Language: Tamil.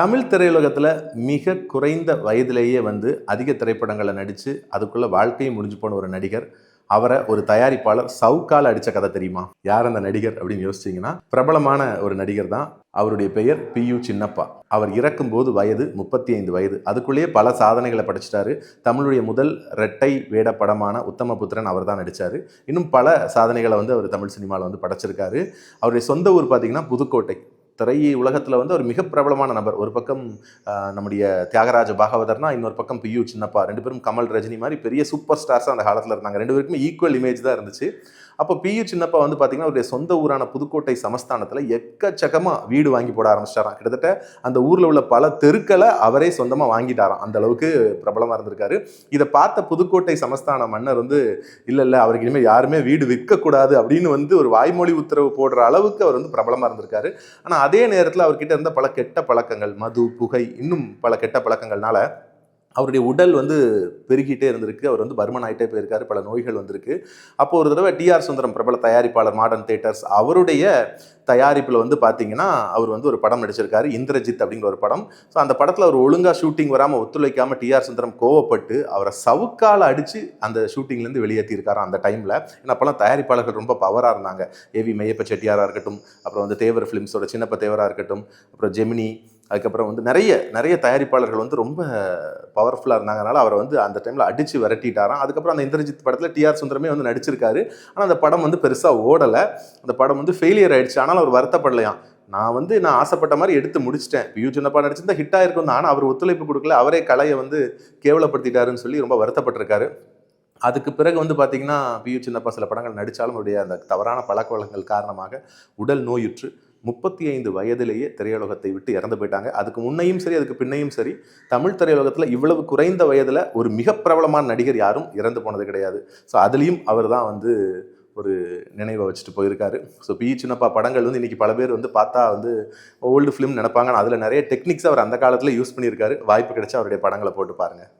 தமிழ் திரையுலகத்தில் மிக குறைந்த வயதிலேயே வந்து அதிக திரைப்படங்களை நடித்து அதுக்குள்ளே வாழ்க்கையும் முடிஞ்சு போன ஒரு நடிகர். அவரை ஒரு தயாரிப்பாளர் சவுக்கால் அடித்த கதை தெரியுமா? யார் அந்த நடிகர் அப்படின்னு யோசிச்சிங்கன்னா பிரபலமான ஒரு நடிகர் தான். அவருடைய பெயர் பி யு சின்னப்பா. அவர் இறக்கும்போது வயது முப்பத்தி ஐந்து வயது. அதுக்குள்ளேயே பல சாதனைகளை படைச்சிட்டாரு. தமிழுடைய முதல் ரெட்டை வேட படமான உத்தமபுத்திரன் அவர் தான் நடித்தார் இன்னும் பல சாதனைகளை வந்து அவர் தமிழ் சினிமாவில் வந்து படைச்சிருக்காரு. அவருடைய சொந்த ஊர் பார்த்தீங்கன்னா புதுக்கோட்டை. திரை உலகத்தில் வந்து ஒரு மிக பிரபலமான நபர். ஒரு பக்கம் நம்முடைய தியாகராஜ பாகவதர்னா இன்னொரு பக்கம் பியூ சின்னப்பா. ரெண்டு பேரும் கமல் ரஜினி மாதிரி பெரிய சூப்பர் ஸ்டார்ஸாக அந்த காலத்தில் இருந்தாங்க. ரெண்டு பேருக்குமே ஈக்குவல் இமேஜ் தான் இருந்துச்சு. அப்போ பியு சின்னப்பா வந்து பார்த்தீங்கன்னா அவருடைய சொந்த ஊரான புதுக்கோட்டை சமஸ்தானத்தில் எக்கச்சக்கமாக வீடு வாங்கி போட ஆரம்பிச்சிட்டாராம். கிட்டத்தட்ட அந்த ஊரில் உள்ள பல தெருக்களை அவரே சொந்தமாக வாங்கிட்டாராம். அந்த அளவுக்கு பிரபலமாக இருந்திருக்காரு. இதை பார்த்த புதுக்கோட்டை சமஸ்தான மன்னர் வந்து இல்லை இல்லை அவருக்கு இனிமேல் யாருமே வீடு விற்கக்கூடாது அப்படின்னு வந்து ஒரு வாய்மொழி உத்தரவு போடுற அளவுக்கு அவர் வந்து பிரபலமாக இருந்திருக்காரு. ஆனால் அதே நேரத்தில் அவர்கிட்ட இருந்த பல கெட்ட பழக்கங்கள் மது புகை இன்னும் பல கெட்ட பழக்கங்கள்னால அவருடைய உடல் வந்து பெருகிட்டே இருந்திருக்கு. அவர் வந்து பருமன் ஆகிட்டே போயிருக்காரு. பல நோய்கள் வந்திருக்கு. அப்போ ஒரு தடவை டிஆர் சுந்தரம் பிரபல தயாரிப்பாளர் மாடர்ன் தேட்டர்ஸ் அவருடைய தயாரிப்பில் வந்து பார்த்தீங்கன்னா அவர் வந்து ஒரு படம் நடிச்சிருக்காரு. இந்திரஜித் அப்படிங்கிற ஒரு படம். ஸோ அந்த படத்தில் அவர் ஒழுங்காக ஷூட்டிங் வராமல் ஒத்துழைக்காமல் டிஆர் சுந்தரம் கோவப்பட்டு அவரை சவுக்கால் அடித்து அந்த ஷூட்டிங்லேருந்து வெளியேற்றியிருக்காரு அந்த டைமில் ஏன்னா அப்போலாம் தயாரிப்பாளர்கள் ரொம்ப பவராக இருந்தாங்க. ஏவி மெய்யப்ப செட்டியாராக இருக்கட்டும் அப்புறம் வந்து தேவர் ஃபிலிம்ஸோட சின்னப்ப தேவராக இருக்கட்டும் அப்புறம் ஜெமினி அதுக்கப்புறம் வந்து நிறைய நிறைய தயாரிப்பாளர்கள் வந்து ரொம்ப பவர்ஃபுல்லாக இருந்தாங்கனால அவரை வந்து அந்த டைமில் அடித்து விரட்டிட்டாராம். அதுக்கப்புறம் அந்த இந்திரஜித் படத்தில் டிஆர் சுந்தரமே வந்து நடிச்சிருக்காரு. ஆனால் அந்த படம் வந்து பெருசாக ஓடலை. அந்த படம் வந்து ஃபெயிலியர் ஆயிடுச்சு. ஆனால் அவர் வருத்தப்படலையாம். நான் வந்து நான் ஆசைப்பட்ட மாதிரி எடுத்து முடிச்சிட்டேன். பியூ சின்னப்பா நடிச்சிருந்தா ஹிட் ஆயிருக்கும் ஆனால் அவர் ஒத்துழைப்பு கொடுக்கல. அவரே கலையை வந்து கேவலப்படுத்திட்டாருன்னு சொல்லி ரொம்ப வருத்தப்பட்டிருக்காரு. அதுக்கு பிறகு வந்து பார்த்திங்கன்னா பியூ சின்னப்பா சில படங்கள் நடித்தாலும் அவருடைய அந்த தவறான பழக்க வழக்கங்கள் காரணமாக உடல் நோயுற்று. முப்பத்தி ஐந்து வயதிலேயே திரையுலகத்தை விட்டு இறந்து போயிட்டாங்க. அதுக்கு முன்னையும் சரி அதுக்கு பின்னையும் சரி தமிழ் திரையுலகத்தில் இவ்வளவு குறைந்த வயதில் ஒரு மிக பிரபலமான நடிகர் யாரும் இறந்து போனது கிடையாது. ஸோ அதுலேயும் அவர் தான் வந்து ஒரு நினைவை வச்சுட்டு போயிருக்காரு. So B. சின்னப்பா படங்கள் வந்து இன்றைக்கி பல பேர் வந்து பார்த்தா வந்து ஓல்டு ஃபிலிம் நினைப்பாங்க. அதில் நிறைய டெக்னிக்ஸ் அவர் அந்த காலத்தில் யூஸ் பண்ணியிருக்காரு. வாய்ப்பு கிடைச்சா அவருடைய படங்களை போட்டு பாருங்கள்